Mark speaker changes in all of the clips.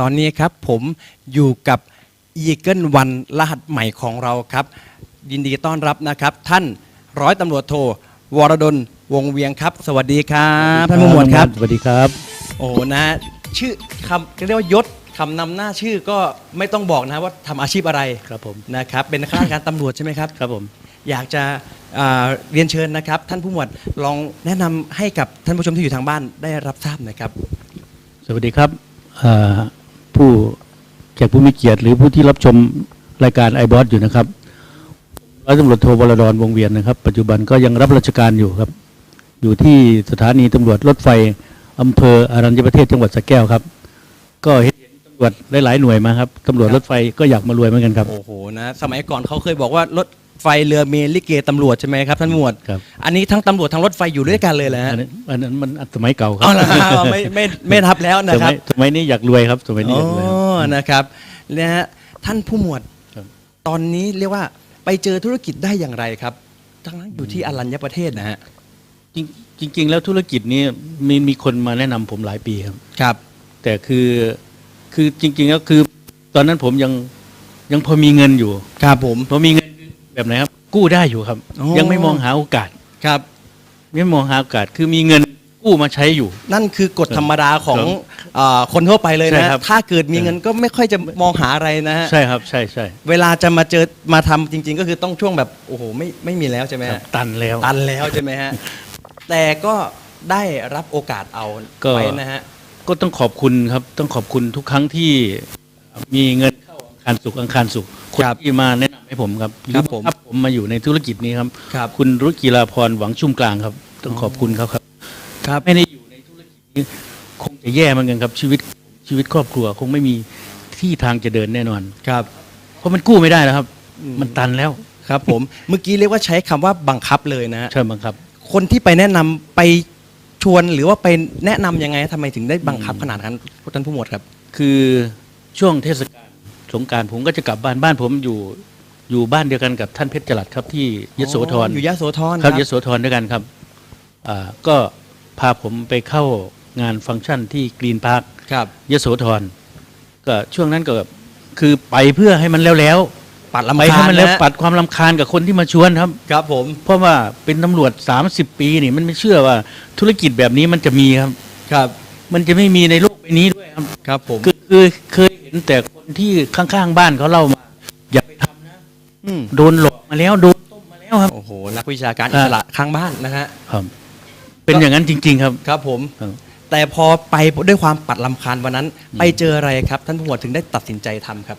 Speaker 1: ตอนนี้ครับ ผมอยู่กับ e ีเกิลวันรหัสใหม่ของเราครับ ยินดีต้อนรับนะครับ ท่านร้อยตำรวจโทวรดลวงเวียงครับ สวัสดีครับท่านผู้หมวดครับ
Speaker 2: สวัสดีครับ
Speaker 1: โอ้โหนะ ชื่อคำเรียกว่ายศคำนำหน้าชื่อก็ไม่ต้องบอกนะว่าทำอาชีพอะไร
Speaker 2: ครับผม
Speaker 1: นะครับเป็นข้าราชการตำรวจใช่ไหมครับ
Speaker 2: ครับผม
Speaker 1: อยากจะอ่าเรียนเชิญนะครับ ท่านผู้หมวดลองแนะนำให้กับท่านผู้ชมที่อยู่ทางบ้านได้รับทราบหน่อยครับ
Speaker 2: สวัสดีครับเอ่อ ผู้แขกผู้มีเกียรติ หรือผู้ที่รับชมรายการไอบอสอยู่นะครับร้อยตำรวจโทวรดรวงเวียนนะครับ ปัจจุบันก็ยังรับราชการอยู่ครับ อยู่ที่สถานีตำรวจรถไฟอำเภออารัญญประเทศจังหวัดสระแก้วครับ ก็เห็นตำรวจหลายๆหน่วยมาครับตำรวจรถไฟก็อยากมารวยเหมือนกันครับ
Speaker 1: โอ้โหนะ สมัยก่อนเขาเคยบอกว่ารถ ไฟเรือเมลิเกตำรวจใช่ไหมครับท่านผู้หมวด
Speaker 2: ครับ
Speaker 1: อันนี้ทั้งตำรวจทั้งรถไฟอยู่ด้วยกันเลยแหละ
Speaker 2: อันนั้นอันนั้นมันสมัยเก่าครั
Speaker 1: เอาละครับไม่ไม่ไม่ทับแล้วนะ
Speaker 2: ส
Speaker 1: ครั
Speaker 2: มั
Speaker 1: บ
Speaker 2: ยสมัยนี้อยากรวยครับสมัยนี้
Speaker 1: อ๋
Speaker 2: อยากรวย
Speaker 1: อนะครับนะฮะท่านผู้หมวด
Speaker 2: ครับ
Speaker 1: ตอนนี้เรียกว่าไปเจอธุรกิจได้อย่างไรครับทั้งนั้นอยู่ที่อรัญญประเทศนะฮะ
Speaker 2: จริงจริง ๆ แล้วธุรกิจนี้มีมีคนมาแนะนำผมหลายปีครับ
Speaker 1: ครับ
Speaker 2: แต่คือคือจริงๆก็คือ ตอนนั้นผมยังยังพอมีเงินอยู่
Speaker 1: ครับผม
Speaker 2: พอมีเงิน แบบไหนครับ กู้ได้อยู่ครับ
Speaker 1: โอ้
Speaker 2: ยังไม่มองหาโอกาส
Speaker 1: ครับ
Speaker 2: ไม่มองหาโอกาสคือมีเงินกู้มาใช้อยู่
Speaker 1: นั่นคือกฎธรรมดาของ
Speaker 2: ครับ
Speaker 1: อ่าคนทั่วไปเลย
Speaker 2: ใช่
Speaker 1: นะ ครับ ถ้าเกิดมีเงินก็ไม่ค่อยจะมองหาอะไรนะฮะ
Speaker 2: ใช่ครับ ใช่ใช่
Speaker 1: เวลาจะมาเจอมาทำจริง ๆ ก็คือต้องช่วงแบบโอ้โหไม่ไม่มีแล้วใช่ไหม
Speaker 2: ครั
Speaker 1: ฮะ
Speaker 2: บตันแล้ว
Speaker 1: ตันแล้วใช่ไหมฮะ แต่ก็ได้รับโอกาสเอา
Speaker 2: ก็
Speaker 1: ไปนะฮะ
Speaker 2: ก็ต้องขอบคุณครับ ต้องขอบคุณทุกครั้งที่มีเงินเข้าอัง คารสุขอังคารสุขคน
Speaker 1: ครับ
Speaker 2: ที่มาแนะนำให้ผมครับ
Speaker 1: ครับผม
Speaker 2: หอผมมาอยู่ในธุรกิจนี้ครับ
Speaker 1: ครับ
Speaker 2: คุณรุจิราพรหวังชุ่มกลางครับ ต้องขอบคุณเขาครับ
Speaker 1: ครับ
Speaker 2: ไม่ได้อยู่ในธุรกิจนี้คงจะแย่เหมือนกันครับชีวิตชีวิตครอบครัว คงไม่มีที่ทางจะเดินแน่นอน
Speaker 1: ครับ
Speaker 2: เพราะมันกู้ไม่ได้แล้วครับ
Speaker 1: อืม
Speaker 2: มันตันแล้ว
Speaker 1: ครับผม เมื่อกี้เรียกว่าใช้คำว่าบังคับเลยนะฮะ
Speaker 2: ใช่บังคับ
Speaker 1: คนที่ไปแนะนำไปชวนหรือว่าไปแนะนำยังไงทำไมถึงได้บังคับขนาดนั้นท่านผู้หมวดครับ
Speaker 2: คือช่วงเทศกาล สงกรารผมก็จะกลับบ้านบ้านผมอยู่อยู่บ้านเดียวกันกับท่านเพชรจรัสครับที่ยโสธร
Speaker 1: อยู่ยโสธร
Speaker 2: ครับยโสธรด้วยกันครับอ่าก็พาผมไปเข้างานฟังก์ชันที่กรีนพาร์ค
Speaker 1: ครับ
Speaker 2: ยโสธรก็ช่วงนั้นก็แบบคือไปเพื่อให้มันแล้วๆ
Speaker 1: ปัด
Speaker 2: ไป
Speaker 1: ลำคา
Speaker 2: ให้
Speaker 1: ญ
Speaker 2: มันแล้ว
Speaker 1: นะ
Speaker 2: ปัดความลำคาญกับคนที่มาชวนครับ
Speaker 1: ครับผม
Speaker 2: เพราะว่าเป็นตำรวจ 30 ปีนี่มันไม่เชื่อว่าธุรกิจแบบนี้มันจะมีครับ
Speaker 1: ครับ
Speaker 2: มันจะไม่มีในโลกใบนี้ด้วยครับ
Speaker 1: ครับผม
Speaker 2: คือคือเคยเห็นแต่คนที่ข้างๆบ้านเขาเล่ามา อย่าไปทำนะ
Speaker 1: อืม
Speaker 2: โดนหลอกมาแล้วโดนต้มมาแล้วครับ
Speaker 1: โอ้โห นักวิชาการอิสระข้างบ้านนะฮะ
Speaker 2: ครับ เป็นอย่างนั้นจริง ๆ ครับ
Speaker 1: ครับผม
Speaker 2: ครับ
Speaker 1: แต่พอไปด้วยความปัดลำคาญวันนั้น ไปเจออะไรครับ ท่านผู้หมวดถึงได้ตัดสินใจทำครับ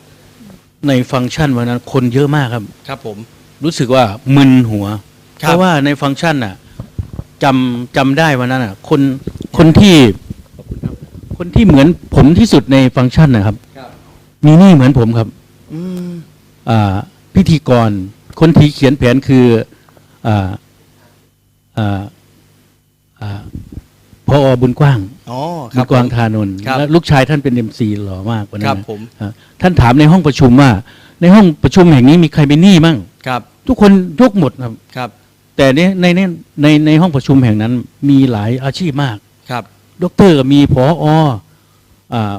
Speaker 2: ในฟังก์ชันวันนั้นคนเยอะมากครับ
Speaker 1: ครับผม
Speaker 2: รู้สึกว่ามึนหัว
Speaker 1: ครับ
Speaker 2: เพราะว่าในฟังก์ชันน่ะจำจำได้วันนั้นน่ะ คนคนที่ คนที่เหมือนผมที่สุดในฟังก์ชันนะครับ
Speaker 1: ครับ
Speaker 2: มีหนี่เหมือนผมครับ
Speaker 1: อืม
Speaker 2: อ่าพิธีกร คนที่เขียนแผนคืออ่าอ่าอ่าพอบุญกว้าง
Speaker 1: อ๋อค
Speaker 2: บุ
Speaker 1: รับ
Speaker 2: ญกว้าง
Speaker 1: ผม
Speaker 2: ทานนท์
Speaker 1: ครับ
Speaker 2: และลูกชายท่านเป็นเอ็มซีหล่อมากวัน
Speaker 1: ค
Speaker 2: นั้
Speaker 1: รับ
Speaker 2: นนะ
Speaker 1: ผม
Speaker 2: อ่าท่านถามในห้องประชุมว่า ในห้องประชุมแห่งนี้มีใครเป็นหนี้มั่ง
Speaker 1: ครับ
Speaker 2: ทุกคนยกหมดครับ
Speaker 1: ครับ
Speaker 2: แต่ในในในในในห้องประชุมแห่งนั้นมีหลายอาชีพมาก
Speaker 1: ครับ
Speaker 2: ด็อกเตอร์ก็มีพออ่า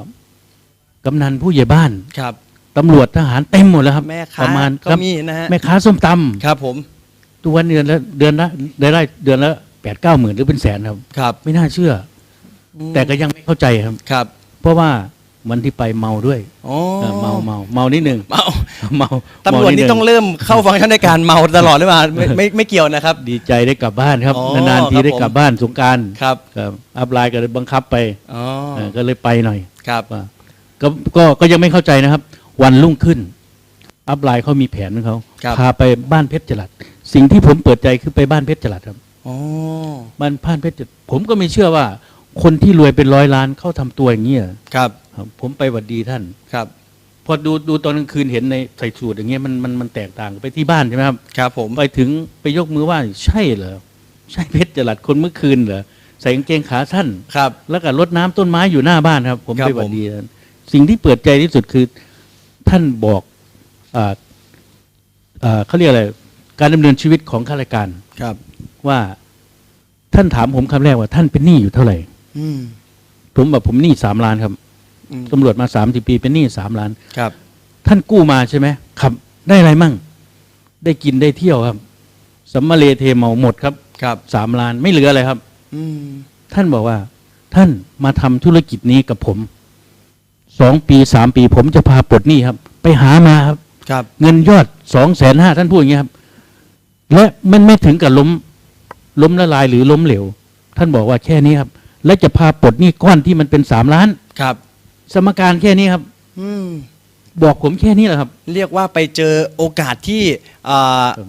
Speaker 2: กำนันผู้ใหญ่บ้าน
Speaker 1: ครับ
Speaker 2: ตำรวจทหารเต็มหมดแล้วครับ
Speaker 1: แม่
Speaker 2: ป
Speaker 1: ค้า
Speaker 2: ระมาณ
Speaker 1: ก็
Speaker 2: ครับ
Speaker 1: มีนะฮะ
Speaker 2: แม่ค้าส้มตำ
Speaker 1: ครับผม
Speaker 2: ทุกวันเดือนละเดือนละได้ได้เดือนละแปดเก้าหมื่นหรือเป็นแสนครับ
Speaker 1: ครับ
Speaker 2: ไม่น่าเชื่อ
Speaker 1: อืม
Speaker 2: แต่ก็ยังไม่เข้าใจครับ
Speaker 1: ครับ
Speaker 2: เพราะว่า วันที่ไปเมาด้วย
Speaker 1: อ๋อ
Speaker 2: เออเมาเมาเมานิดหนึ่ง
Speaker 1: เมา
Speaker 2: เมา
Speaker 1: ตำรวจ
Speaker 2: เมาด
Speaker 1: นี่
Speaker 2: ห
Speaker 1: ต้องเริ่มเข้าฟังก์ชันในการเมาตลอดหรือเปล่าไม่ไม่ไม่เกี่ยวนะครับ
Speaker 2: ดีใจได้กลับบ้านครับ
Speaker 1: อ๋อนา
Speaker 2: นๆที
Speaker 1: ครับ
Speaker 2: ได้
Speaker 1: ผม
Speaker 2: กลับบ้านสงกราร
Speaker 1: ครับ
Speaker 2: ครับอัพไลน์ก็เลยบังคับไป
Speaker 1: อ๋อ
Speaker 2: เออก็เลยไปหน่อย
Speaker 1: ครับ
Speaker 2: ว่าก็ก็ก็ยังไม่เข้าใจนะครับ วันรุ่งขึ้น อัพไลน์เขามีแผนของเขา
Speaker 1: ครับ
Speaker 2: พาไปบ้านเพชรจรัสสิ่งที่ผมเปิดใจคือไปบ้านเพชรจรัสครับ
Speaker 1: อ๋อ
Speaker 2: บ้านพานเพชรจรัสผมก็ไม่เชื่อว่า คนที่รวยเป็นร้อยล้านเขาทำตัวอย่างนี้ย
Speaker 1: ครับ
Speaker 2: ครับ ผมไปหวัดดีท่าน
Speaker 1: ครับ
Speaker 2: พอดูดูตอนกลางคืนเห็นในใส่สูตรอย่างเงี้ยมันมันมันแตกต่างไปที่บ้านใช่ไหมครับ
Speaker 1: ครับ ผม
Speaker 2: ไปถึงไปยกมือไหว้ใช่เหรอใช่เพชรจรัสคนเมื่อคืนเหรอใส่กางเกงขาสั้น
Speaker 1: ครับ
Speaker 2: แล้วก็รดน้ำต้นไม้อยู่หน้าบ้านครับ ผม
Speaker 1: ครับ
Speaker 2: ไปหวัด
Speaker 1: ผม
Speaker 2: ดีท่านสิ่งที่เปิดใจที่สุดคือท่านบอกอ่าอ่าเขาเรียกอะไรการดำเนินชีวิตของข้าราชการ
Speaker 1: ครับ
Speaker 2: ว่าท่านถามผมคำแรกว่าท่านเป็นหนี้อยู่เท่าไหร่
Speaker 1: อืม
Speaker 2: ผมบอกผมหนี้สามล้านครับ
Speaker 1: ออืม
Speaker 2: ตำรวจมาสามสิบปีเป็นหนี้สามล้าน
Speaker 1: ครับ
Speaker 2: ท่านกู้มาใช่ไหมครับ ได้อะไรมั่ง ได้กินได้เที่ยวครับสัมมาเลเทเมาหมดครับ
Speaker 1: ครับ
Speaker 2: สามล้านไม่เหลืออะไรครับ
Speaker 1: อืม
Speaker 2: ท่านบอกว่า ท่านมาทำธุรกิจนี้กับผมสองปีสามปี ผมจะพาปลดหนี้ครับ ไปหามาครับ
Speaker 1: ครับ
Speaker 2: เงินยอดสองแสนห้าท่านพูดอย่างนี้ยครับ และมันไม่ถึงกับล้ม ล้มละลายหรือล้มเหลว ท่านบอกว่าแค่นี้ครับ และจะพาปลดหนี้ก้อนที่มันเป็นสามล้าน
Speaker 1: ครับ
Speaker 2: สมการแค่นี้ครับ
Speaker 1: อืม
Speaker 2: บอกผมแค่นี้แหละครับ
Speaker 1: เรียกว่าไปเจอโอกาสที่อ่า
Speaker 2: ครับ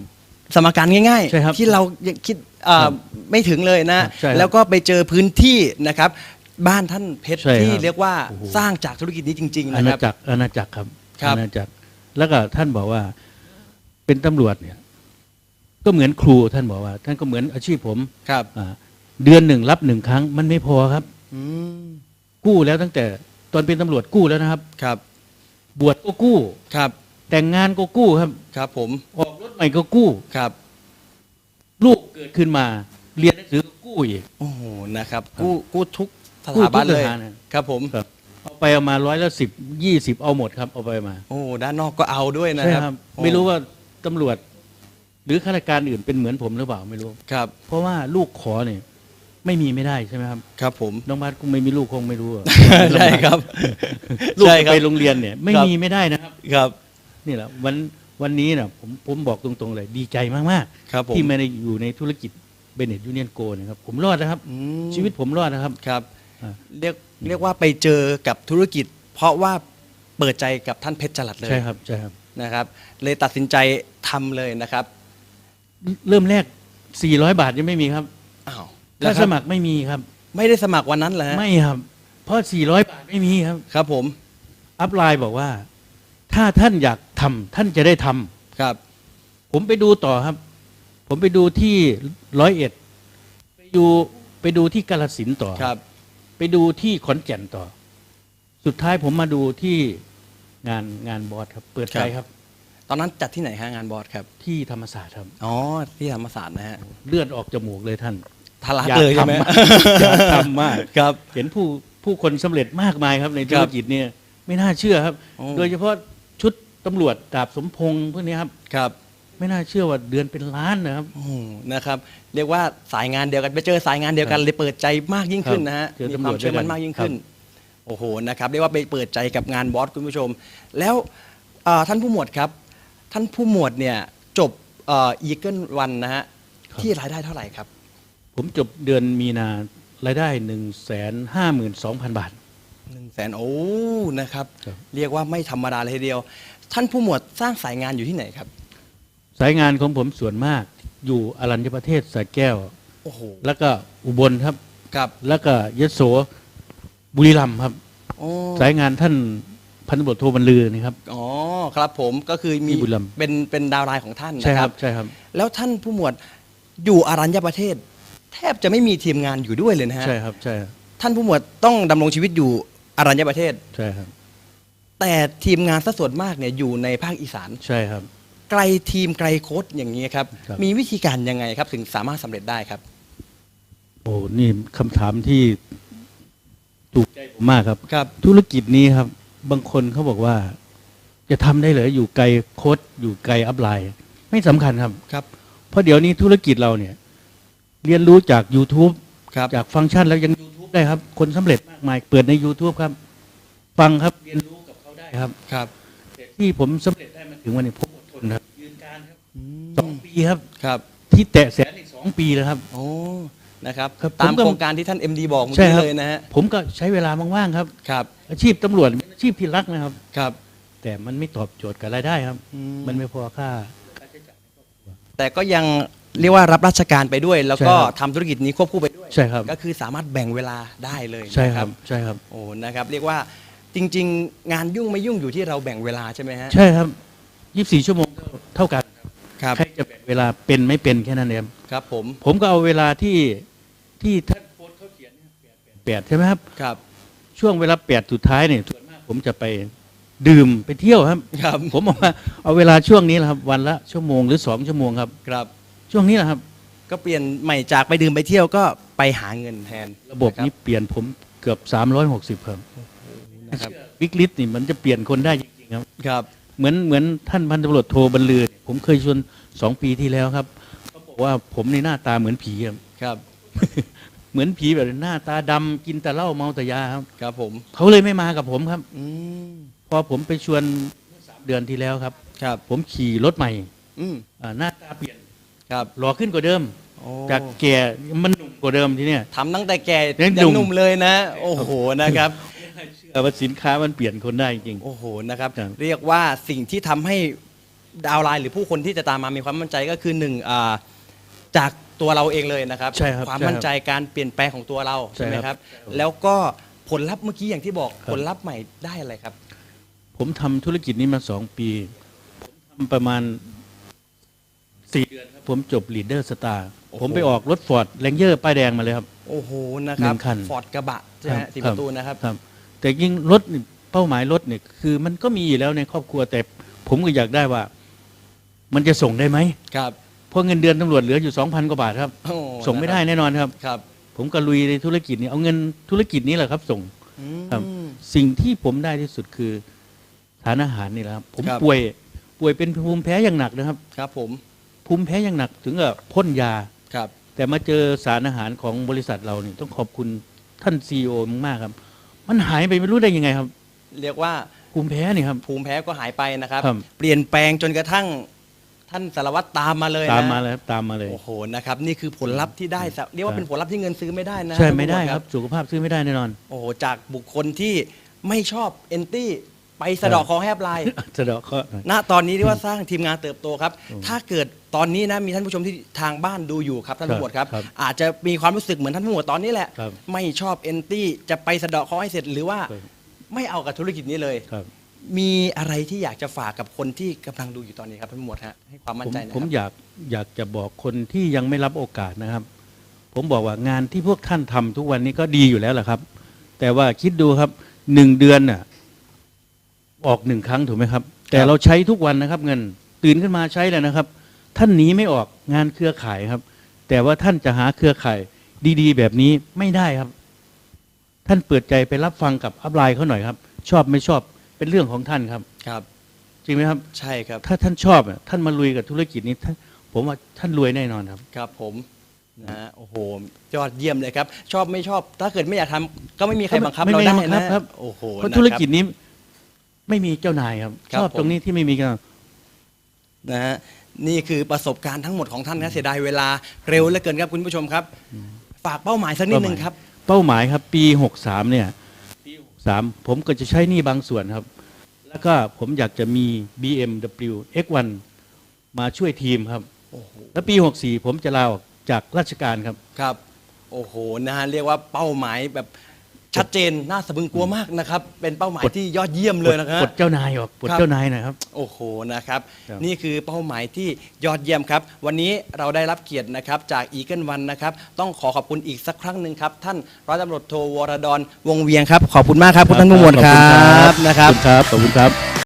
Speaker 1: สมการง่าย
Speaker 2: ใช่ครับ
Speaker 1: ที่เรายังคิดอ่า
Speaker 2: ครับ
Speaker 1: ไม่ถึงเลยนะ
Speaker 2: ใช่ครับ
Speaker 1: แล้วก็ไปเจอพื้นที่นะครับ บ้านท่านเพชร
Speaker 2: ใช่ครับ
Speaker 1: ที่เรียกว่า
Speaker 2: โอ้โห
Speaker 1: สร้างจากธุรกิจนี้จริง ๆ
Speaker 2: อา
Speaker 1: นะค
Speaker 2: ณา
Speaker 1: รับ
Speaker 2: จักรอาณาจักรครับ
Speaker 1: ครับ
Speaker 2: อาณาจักรแล้วก็ท่านบอกว่าเป็นตำรวจเนี่ย ก็เหมือนครูท่านบอกว่า ท่านก็เหมือนอาชีพผม
Speaker 1: ครับ
Speaker 2: อ่า เดือนหนึ่งรับหนึ่งครั้ง มันไม่พอครับ
Speaker 1: อืม
Speaker 2: กู้แล้วตั้งแต่ตอนเป็นตำรวจกู้แล้วนะครับ
Speaker 1: ครับ
Speaker 2: บวชก็กู้
Speaker 1: ครับ
Speaker 2: แต่งงานก็กู้ครับ
Speaker 1: ครับผม
Speaker 2: ออกรถใหม่ก็กู้
Speaker 1: ครับ
Speaker 2: ลูกเกิดขึ้นมา เรียนหนังสือก็กู้อีก
Speaker 1: โอ้โห นะครับ กู้ กู้ทุกส
Speaker 2: กู้
Speaker 1: ถาบัน
Speaker 2: ทุก
Speaker 1: เลย
Speaker 2: สถานะ
Speaker 1: ครับผม
Speaker 2: ครับเอาไปเอามาร้อยละสิบยี่สิบเอาหมดครับ เอาไปมา
Speaker 1: โอ้ ด้านนอกก็เอาด้วยนะ
Speaker 2: ใช่
Speaker 1: ค
Speaker 2: ค
Speaker 1: รั
Speaker 2: รั
Speaker 1: บบโอ้
Speaker 2: ไม่รู้ว่าตำรวจ หรือข้าราชการอื่นเป็นเหมือนผมหรือเปล่าไม่รู้
Speaker 1: ครับ
Speaker 2: เพราะว่าลูกขอเนี่ย ไม่มีไม่ได้ใช่ไหมครับ
Speaker 1: ครับผม
Speaker 2: น้องบาสคงไม่มีลูกคงไม่รู้อะ
Speaker 1: ใช่ครับ
Speaker 2: ลูก
Speaker 1: ใช่
Speaker 2: จะ
Speaker 1: ครับ
Speaker 2: ไปโรงเรียนเนี่ย ไม่
Speaker 1: ครับ
Speaker 2: มีไม่ได้นะครับ
Speaker 1: ครับ
Speaker 2: นี่แหละวันวันนี้นะผมผมบอกตรงๆเลยดีใจมาก
Speaker 1: ครับผม
Speaker 2: ๆ ที่ไม่ได้อยู่ในธุรกิจเบเนตยูเนียนโกนะครับผมรอดนะครับ
Speaker 1: อืม
Speaker 2: ชีวิตผมรอดนะครับ
Speaker 1: ครับ
Speaker 2: อ่า
Speaker 1: เรียกเรียกว่าไปเจอกับธุรกิจ เพราะว่าเปิดใจกับท่านเพชรจรัสเลย
Speaker 2: ใช่ครับใช่ครับ
Speaker 1: นะครับ เลยตัดสินใจทำเลยนะครับ
Speaker 2: เริ่มแรก 400 บาทยังไม่มีครับ
Speaker 1: อ้าว
Speaker 2: ถ้า
Speaker 1: แล้วค
Speaker 2: ส
Speaker 1: รับ
Speaker 2: มัครไม่มีครับ
Speaker 1: ไม่ได้สมัครวันนั้นเหรอฮะ
Speaker 2: ไม่ครับ เพราะ 400 บาทไม่มีครับ
Speaker 1: ครับ ผม
Speaker 2: อัพไลน์บอกว่า ถ้าท่านอยากทำท่านจะได้ทำ
Speaker 1: ครับ
Speaker 2: ผมไปดูต่อครับ ผมไปดูที่ร้อยเอ็ดไปดูไปดูที่กาลสินธุ์ต่อ
Speaker 1: ครับ
Speaker 2: ไปดูที่ขอนแก่นต่อ สุดท้ายผมมาดูที่งานงานบอสครับ เปิดใจครับ
Speaker 1: ตอนนั้นจัดที่ไหนฮะงานบอสครับ
Speaker 2: ที่ธรรมศาสตร์ครับ
Speaker 1: อ๋อ ที่ธรรมศาสตร์นะฮะ
Speaker 2: เลือดออกจมูกเลยท่าน
Speaker 1: ทะลัก
Speaker 2: อยาก
Speaker 1: เลยใช่ไหม
Speaker 2: ทำมากอยากทำมาก
Speaker 1: ครับ
Speaker 2: เห็นผู้ผู้คนสำเร็จมากมายครับในธุ
Speaker 1: ค
Speaker 2: ร
Speaker 1: รับ
Speaker 2: กิจเนี่ยไม่น่าเชื่อครับ
Speaker 1: โอ้
Speaker 2: โดยเฉพาะชุดตำรวจดาบสมพงษ์พวกนี้ครับ
Speaker 1: ครับ
Speaker 2: ไม่น่าเชื่อว่าเดือนเป็นล้านนะครับ
Speaker 1: โอ้โหนะครับ เรียกว่าสายงานเดียวกันไปเจอสายงานเดียวกัน
Speaker 2: ครับ
Speaker 1: เลยเปิดใจมากยิ่งขึ้นนะฮะ
Speaker 2: เจอ
Speaker 1: มี
Speaker 2: ตำ
Speaker 1: ค
Speaker 2: ร
Speaker 1: วาวม
Speaker 2: จ
Speaker 1: เชื่อมั่น
Speaker 2: ด้วยกัน
Speaker 1: มากยิ่งขึ้น
Speaker 2: ครับ
Speaker 1: โอ้โหนะครับเรียกว่าไปเปิดใจกับงานบอสคุณผู้ชม แล้วเอ่อท่านผู้หมวดครับ ท่านผู้หมวดเนี่ยจบอีเกิลวันนะฮะที่รายได้เท่าไหร่ครับ
Speaker 2: ผมจบเดือนมีนารายได้หนึ่งแสนห้าหมื่นสองพันบาท
Speaker 1: หนึ่งแสนโอ้นะครับ
Speaker 2: ครับ
Speaker 1: เรียกว่าไม่ธรรมดาเลยทีเดียว ท่านผู้หมวดสร้างสายงานอยู่ที่ไหนครับ
Speaker 2: สายงานของผมส่วนมากอยู่อรัญญประเทศสระแก้ว
Speaker 1: โอ้โห
Speaker 2: แล้วก็อุบลครับ
Speaker 1: ครับ
Speaker 2: แล้วก็ยโสบุรีรัมย์ครับ
Speaker 1: โอ้
Speaker 2: สายงานท่านพันตำรวจโทบรรลือนี่ครับ
Speaker 1: อ๋อครับผมก็คือมี
Speaker 2: ที่บุรีรัมย์
Speaker 1: เป็นเป็นดาวไลน์ของท่าน
Speaker 2: ใช่
Speaker 1: นะ
Speaker 2: ค
Speaker 1: ค
Speaker 2: รั
Speaker 1: รั
Speaker 2: บบใช่ครับ
Speaker 1: แล้วท่านผู้หมวดอยู่อารัญญประเทศ แทบจะไม่มีทีมงานอยู่ด้วยเลยนะฮะ
Speaker 2: ใช่ครับใช่ครับ
Speaker 1: ท่านผู้หมวดต้องดำรงชีวิตอยู่อารัญญประเทศ
Speaker 2: ใช่ครับ
Speaker 1: แต่ทีมงานสัส่วนมากเนี่ยอยู่ในภาคอีสาน
Speaker 2: ใช่ครับ
Speaker 1: ไกลทีมไกลโค้ดอย่างนี้ครับ
Speaker 2: ครับ
Speaker 1: มีวิธีการยังไงครับ ถึงสามารถสำเร็จได้ครับ
Speaker 2: โอ้นี่คำถามที่ถูกใจผมมากครับ
Speaker 1: ครับ
Speaker 2: ธุรกิจนี้ครับ บางคนเขาบอกว่า จะทำได้เหรออยู่ไกลโค้ดอยู่ไกลอัพไลน์ ไม่สำคัญครับ
Speaker 1: ครับ
Speaker 2: เพราะเดี๋ยวนี้ธุรกิจเราเนี่ย เรียนรู้จาก YouTube
Speaker 1: ครับ
Speaker 2: จากฟังก์ชันแล้วยัง YouTube ได้ครับ คนสำเร็จมากมาย เปิดใน YouTube ครับ ฟังครับเรียนรู้กับเขาได้ครับ
Speaker 1: ครับ
Speaker 2: แต่ที่ผมสำเร็จได้มาถึงวันนี้ผมอดทนครับยืนการครับสองปีครับ
Speaker 1: ครับ
Speaker 2: ที่แตะแสนอีกสองปีแล้วครับ
Speaker 1: โอ้นะครับ
Speaker 2: ครับ
Speaker 1: ตาม
Speaker 2: ผมก็
Speaker 1: โครงการที่ท่าน MD บอกเมื่อ
Speaker 2: ใช่
Speaker 1: กี้
Speaker 2: ครับ
Speaker 1: เลยนะฮะ
Speaker 2: ผมก็ใช้เวลาว่างๆครับ
Speaker 1: ครับ
Speaker 2: อาชีพตำรวจเป็นอาชีพที่รักนะครับ
Speaker 1: ครับ
Speaker 2: แต่มันไม่ตอบโจทย์กับรายได้ครับ
Speaker 1: อืม
Speaker 2: มันไม่พอค่า
Speaker 1: แต่ก็ยัง เรียกว่ารับราชการไปด้วย แล้วก็
Speaker 2: ใช่ครับ
Speaker 1: ทำธุรกิจนี้ควบคู่ไปด้วย
Speaker 2: ใช่ครับ
Speaker 1: ก็คือสามารถแบ่งเวลาได้เลย
Speaker 2: ใช่
Speaker 1: นะ
Speaker 2: ครับใช่ครับ
Speaker 1: โอ้นะครับ เรียกว่าจริง ๆ งานยุ่งไม่ยุ่งอยู่ที่เราแบ่งเวลาใช่ไหมฮะ
Speaker 2: ใช่ครับยี่สิบสี่ชั่วโมงเท่ากันครับ
Speaker 1: ครับ
Speaker 2: ใครจะแบ่งเวลาเป็นไม่เป็นแค่นั้นเอง
Speaker 1: ครับผม
Speaker 2: ผมก็เอาเวลาที่ที่ท่านโพสต์เขาเขียนเนี่ยแปดแปดแปดใช่ไหมครับ
Speaker 1: ครับ
Speaker 2: ช่วงเวลาแปดสุดท้ายเนี่ยส่วนมากผมจะไปดื่มไปเที่ยวครับ
Speaker 1: ครับ
Speaker 2: ผมบอกว่าเอาเวลาช่วงนี้แหละครับ วันละชั่วโมงหรือสองชั่วโมงครับ
Speaker 1: ครับ
Speaker 2: ช่วงนี้แหละครับ
Speaker 1: ก็เปลี่ยนใหม่จากไปดื่มไปเที่ยวก็ไปหาเงินแทน
Speaker 2: ระบบนี้เปลี่ยนผมเกือบ 360ครับ
Speaker 1: นะครับ
Speaker 2: วิกฤตนี่มันจะเปลี่ยนคนได้จริงๆครับ
Speaker 1: ครับ
Speaker 2: เหมือนเหมือนท่านพันตำรวจโทบรรลือเนี่ยผมเคยชวนสองปีที่แล้วครับเขาบอกว่าผมในหน้าตาเหมือนผีครับ
Speaker 1: ครับ
Speaker 2: เหมือนผีแบบหน้าตาดำกินแต่เหล้าเมาแต่ยาครับ
Speaker 1: ครับผม
Speaker 2: เขาเลยไม่มากับผมครับ
Speaker 1: อืม
Speaker 2: พอผมไปชวนเมื่อสามเดือนที่แล้วครับ
Speaker 1: ครับ
Speaker 2: ผมขี่รถใหม่
Speaker 1: อืม
Speaker 2: อ่าหน้าตาเปลี่ยน
Speaker 1: ครับ
Speaker 2: หล่อขึ้นกว่าเดิม
Speaker 1: โอ้
Speaker 2: จากแก่มันหนุ่มกว่าเดิมทีเนี้ย
Speaker 1: ทำตั้งแต่แก่
Speaker 2: ยัง
Speaker 1: ยั
Speaker 2: หนุ่
Speaker 1: ง
Speaker 2: ม
Speaker 1: หนุ่มเลยนะ โอ้โหนะครับ
Speaker 2: เชื่อว่าสินค้ามันเปลี่ยนคนได้จริง
Speaker 1: โอ้โหนะครับ
Speaker 2: ครับ
Speaker 1: เรียกว่าสิ่งที่ทำให้ดาวน์ไลน์หรือผู้คนที่จะตามมามีความมั่นใจก็คือหนึ่งอ่าจากตัวเราเองเลยนะครับ
Speaker 2: ใช่ครับ
Speaker 1: ความ
Speaker 2: ใช่ครับ
Speaker 1: มั่นใจการเปลี่ยนแปลงของตัวเรา
Speaker 2: ใช่
Speaker 1: ใช่ไหม
Speaker 2: ครับ
Speaker 1: ครับ
Speaker 2: ใช่ครับ
Speaker 1: แล้วก็ผลลัพธ์เมื่อกี้อย่างที่บอก
Speaker 2: ครับ
Speaker 1: ผลลัพธ์ใหม่ได้อะไรครับ
Speaker 2: ผมทำธุรกิจนี้มาสองปี ผมทำประมาณ สี่เดือนครับผมจบลีดเดอร์สตาร์
Speaker 1: โอ้โห
Speaker 2: ผมไปออกรถฟอร์ดแรงเยอร์ป้ายแดงมาเลยครับ
Speaker 1: โอ้โหนะครับ
Speaker 2: หนึ่งคัน
Speaker 1: ฟอร์ดกระบะใช่ไหม
Speaker 2: ครั
Speaker 1: ฮะ
Speaker 2: บ
Speaker 1: สี่
Speaker 2: ค
Speaker 1: ป
Speaker 2: รับ
Speaker 1: ระตูนะครับ
Speaker 2: ครับ แต่ยิ่งรถนี่เป้าหมายรถเนี่ยคือมันก็มีอยู่แล้วในครอบครัวแต่ผมก็อยากได้ว่า มันจะส่งได้ไหม
Speaker 1: ครับ
Speaker 2: เพราะเงินเดือนตำรวจเหลืออยู่สองพันกว่าบาทครับ
Speaker 1: โอ้
Speaker 2: ส่งไม่ได้
Speaker 1: นะ
Speaker 2: แน่นอนครับ
Speaker 1: ครับ
Speaker 2: ผมก็ลุยในธุรกิจนี้เอาเงินธุรกิจนี้แหละครับ ส่ง
Speaker 1: อืม
Speaker 2: ครับ สิ่งที่ผมได้ที่สุดคือทานอาหารนี่แหละครับ ผม
Speaker 1: ครับ
Speaker 2: ป่วยป่วยเป็นภูมิแพ้อย่างหนักนะครับ
Speaker 1: ครับผม
Speaker 2: ภูมิแพ้อย่างหนักถึงกับพ่นยา
Speaker 1: ครับ
Speaker 2: แต่มาเจอสารอาหารของบริษัทเรานี่ต้องขอบคุณท่านซีอมากๆครับ มันหายไปไม่รู้ได้ยังไงครับ
Speaker 1: เรียกว่า
Speaker 2: ภูมิแพ้นี่ครับ
Speaker 1: ภูมิแพ้ก็หายไปนะครับ
Speaker 2: ครับ
Speaker 1: เปลี่ยนแปลงจนกระทั่งท่านสารวัตรตามมาเลยนะ
Speaker 2: ตามมาเลยครับตามมาเลย
Speaker 1: โอ้โหนะครับ นี่คือผลลัพธ์ที่ได้สะเรียกว่าเป็นผลลัพธ์ที่เงินซื้อไม่ได้นะ
Speaker 2: ใช่
Speaker 1: ท่าน
Speaker 2: ไม่ได้
Speaker 1: ผู้ช
Speaker 2: ครับ สุขภาพซื้อไม่ได้แน่นอน
Speaker 1: โอ้โหจากบุคคลที่ไม่ชอบเอนตี้ไปสะเดอกคอแฮบไลน์
Speaker 2: สะเดาะเคราะห์หน่อย
Speaker 1: ณตอนนี้เรียกว่าสร้างทีมงานเติบโตครับ
Speaker 2: อืม
Speaker 1: ถ้าเกิด ตอนนี้นะมีท่านผู้ชมที่ทางบ้านดูอยู่ครับท่าน
Speaker 2: ครับ
Speaker 1: ผู้หมวดครับ
Speaker 2: ครับ
Speaker 1: อาจจะมีความรู้สึกเหมือนท่านผู้หมวดตอนนี้แหละ
Speaker 2: ครับ
Speaker 1: ไม่ชอบเอนตี้จะไปสะเดอกคอให้เสร็จ หรือว่า
Speaker 2: ครับ
Speaker 1: ไม่เอากับธุรกิจนี้เลย
Speaker 2: ครับ
Speaker 1: มีอะไรที่อยากจะฝากกับคนที่กำลังดูอยู่ตอนนี้ครับท่านผู้หมวดฮะให้ความมั่น
Speaker 2: ผม
Speaker 1: ใจหนะค
Speaker 2: ผม
Speaker 1: รับ
Speaker 2: อยากอยากจะบอกคนที่ยังไม่รับโอกาสนะครับ ผมบอกว่างานที่พวกท่านทำทุกวันนี้ก็ดีอยู่แล้วแหละครับ แต่ว่าคิดดูครับหนึ่งเดือนน่ะออกหนึ่งครั้งถูกไหมครับ แต่เราใช้ทุกวันนะครับ เงินตื่นขึ้นมาใช้แล้วนะครับ ท่านหนีไม่ออกงานเครือข่ายครับ แต่ว่าท่านจะหาเครือข่ายดี ๆ แบบนี้ไม่ได้ครับ ท่านเปิดใจไปรับฟังกับอัพไลน์เขาหน่อยครับ ชอบไม่ชอบเป็นเรื่องของท่านครับ
Speaker 1: ครับ
Speaker 2: จริงไหมครับ
Speaker 1: ใช่ครับ
Speaker 2: ถ้าท่านชอบอะท่านมาลุยกับธุรกิจนี้ท่านผมว่าท่านรวยแน่นอนครับ
Speaker 1: ครับผมนะฮะโอ้โหยอดเยี่ยมเลยครับ ชอบไม่ชอบ ถ้าเกิดไม่อยากทำก็ไม่มีใครบังคับ
Speaker 2: ไม่
Speaker 1: เรา
Speaker 2: ไม่
Speaker 1: ได้
Speaker 2: บังคั
Speaker 1: นะ
Speaker 2: บครับ
Speaker 1: โอ้โห
Speaker 2: เพราะ
Speaker 1: นะคบ
Speaker 2: ธุรกิจนี้ไม่มีเจ้านายครับ
Speaker 1: ครับ
Speaker 2: ชอบตรงนี้ที่ไม่มีเจ้านาย
Speaker 1: นะฮะ นี่คือประสบการณ์ทั้งหมดของท่านนะเสียดายเวลาเร็วเหลือเกินครับคุณผู้ชมครับ ฝากเป้าหมายสักนิดนึงครับ
Speaker 2: เป้าหมายครับปีหกสามเนี่ยปีหกสามผมก็จะใช้หนี่บางส่วนครับ แล้วก็ผมอยากจะมี BMW X1 มาช่วยทีมครับ
Speaker 1: โอ้โห
Speaker 2: แล้วปี 64 ผมจะลาออกจากราชการครับ
Speaker 1: ครับ โอ้โหนะฮะเรียกว่าเป้าหมายแบบ ชัดเจนน่าสะพรึงกลัวมากนะครับ เป็นเป้าหมาย
Speaker 2: กด
Speaker 1: ที่ยอดเยี่ยมเลยนะครับ
Speaker 2: ปลดเจ้านายออกปลด
Speaker 1: ครับ
Speaker 2: เจ้านายหนะครับ
Speaker 1: โอ้โหนะครับ
Speaker 2: ครับ
Speaker 1: นี่คือเป้าหมายที่ยอดเยี่ยมครับ วันนี้เราได้รับเกียรตินะครับจากอีเกิลวันนะครับ ต้องขอขอบคุณอีกสักครั้งหนึ่งครับ ท่านร้อยตำรวจโทวรดรวงเวียงครับ ขอบคุณมากครับคุณท่านผู้หมวดค
Speaker 2: ข
Speaker 1: รั
Speaker 2: อบคุณ
Speaker 1: บนะครับ
Speaker 2: ขอบคุณครับ ขอบคุณครับ